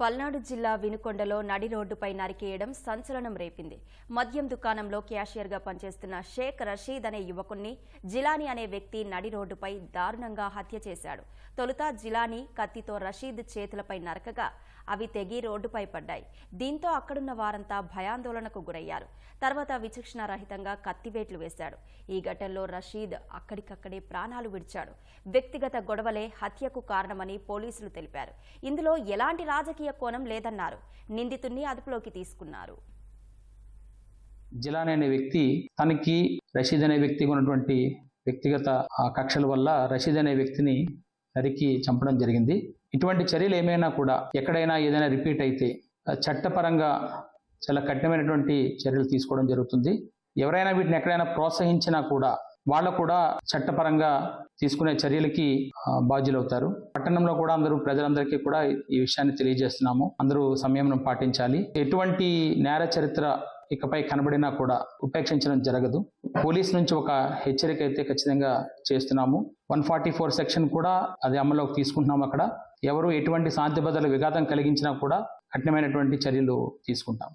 పల్నాడు జిల్లా వినుకొండలో నడి రోడ్డుపై నరికేయడం సంచలనం రేపింది. మద్యం దుకాణంలో క్యాషియర్గా పనిచేస్తున్న షేక్ రషీద్ అనే యువకుణ్ణి జిలానీ అనే వ్యక్తి నడి రోడ్డుపై దారుణంగా హత్య చేశాడు. తొలుత జిలానీ కత్తితో రషీద్ చేతులపై నరకగా అవి తెగి రోడ్డుపై పడ్డాయి. దీంతో అక్కడున్న వారంతా భయాందోళనకు గురయ్యారు. తర్వాత విచక్షణ రహితంగా కత్తివేట్లు వేశాడు. ఈ ఘటనలో రషీద్ అక్కడికక్కడే ప్రాణాలు విడిచాడు. వ్యక్తిగత గొడవలే హత్యకు కారణమని పోలీసులు తెలిపారు. ఇందులో ఎలాంటి రాజకీయ కోణం లేదన్నారు. నిందితుణ్ణి అదుపులోకి తీసుకున్నారు. జిలాన్ అనే వ్యక్తి తనకి రషీద్ అనే వ్యక్తికి ఉన్నటువంటి వ్యక్తిగత ఆ, కక్షల వల్ల రషీద్ అనే వ్యక్తిని నరికి చంపడం జరిగింది. ఇటువంటి చర్యలు ఏమైనా కూడా ఎక్కడైనా ఏదైనా రిపీట్ అయితే చట్టపరంగా చాలా కఠినమైనటువంటి చర్యలు తీసుకోవడం జరుగుతుంది. ఎవరైనా వీటిని ఎక్కడైనా ప్రోత్సహించినా కూడా వాళ్ళు కూడా చట్టపరంగా తీసుకునే చర్యలకి బాధ్యులవుతారు. పట్టణంలో కూడా అందరూ ప్రజలందరికీ కూడా ఈ విషయాన్ని తెలియజేస్తున్నాము. అందరూ సంయమనం పాటించాలి. ఎటువంటి నేర చరిత్ర ఇకపై కనబడినా కూడా ఉపేక్షించడం జరగదు. పోలీస్ నుంచి ఒక హెచ్చరిక అయితే ఖచ్చితంగా చేస్తున్నాము. వన్ ఫార్టీ ఫోర్ సెక్షన్ కూడా అది అమల్లోకి తీసుకుంటున్నాము అక్కడ. ఎవరు ఎటువంటి శాంతి భద్రతల విఘాతం కలిగించినా కూడా కఠినమైనటువంటి చర్యలు తీసుకుంటాం.